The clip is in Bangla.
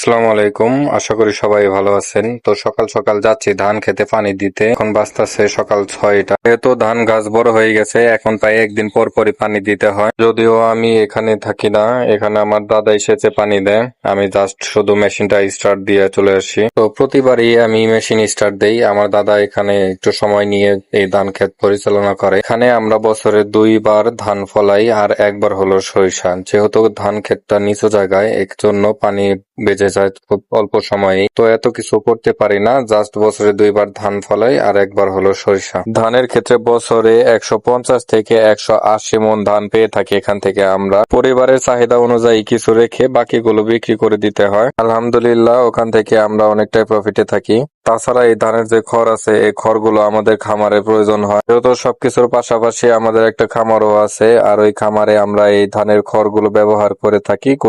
আসসালামু আলাইকুম। আশা করি সবাই ভালো আছেন। তো সকাল সকাল যাচ্ছি ধান খেতে পানি দিতে। এখন বাজতেছে সকাল ছয়টা। যেহেতু ধান গাছ বড় হয়ে গেছে, এখন প্রায় একদিন পর পরই পানি দিতে হয়। যদিও আমি এখানে থাকি না, এখানে আমার দাদা এসেছে পানি দেয়। আমি জাস্ট শুধু মেশিনটা স্টার্ট দিয়ে চলে আসি। তো প্রতিবারই আমি মেশিন স্টার্ট দেই। আমার দাদা এখানে একটু সময় নিয়ে এই ধান ক্ষেত পরিচালনা করে। এখানে আমরা বছরে দুইবার ধান ফলাই আর একবার হলো সরিষা। যেহেতু ধান ক্ষেতটা নিচু জায়গায়, এর জন্য পানি বেঁচে যায় খুব অল্প সময়ে তো এত কিছু করতে পারি না জাস্ট বছরে দুইবার ধান ফলাই আর একবার হলো সরিষা। ধানের ক্ষেত্রে বছরে একশো পঞ্চাশ থেকে একশো আশি মন ধান পেয়ে থাকি এখান থেকে আমরা। পরিবারের চাহিদা অনুযায়ী কিছু রেখে বাকিগুলো বিক্রি করে দিতে হয়। আলহামদুলিল্লাহ, ওখান থেকে আমরা অনেকটাই প্রফিটে থাকি। তাছাড়া এই ধানের যে খড় আছে, এই খড়গুলো আমাদের খামারে প্রয়োজন হয়। যেহেতু সবকিছুর পাশাপাশি আমাদের একটা খামারও আছে, আর ওই খামারে আমরা এই ধানের খড়গুলো ব্যবহার করে থাকি।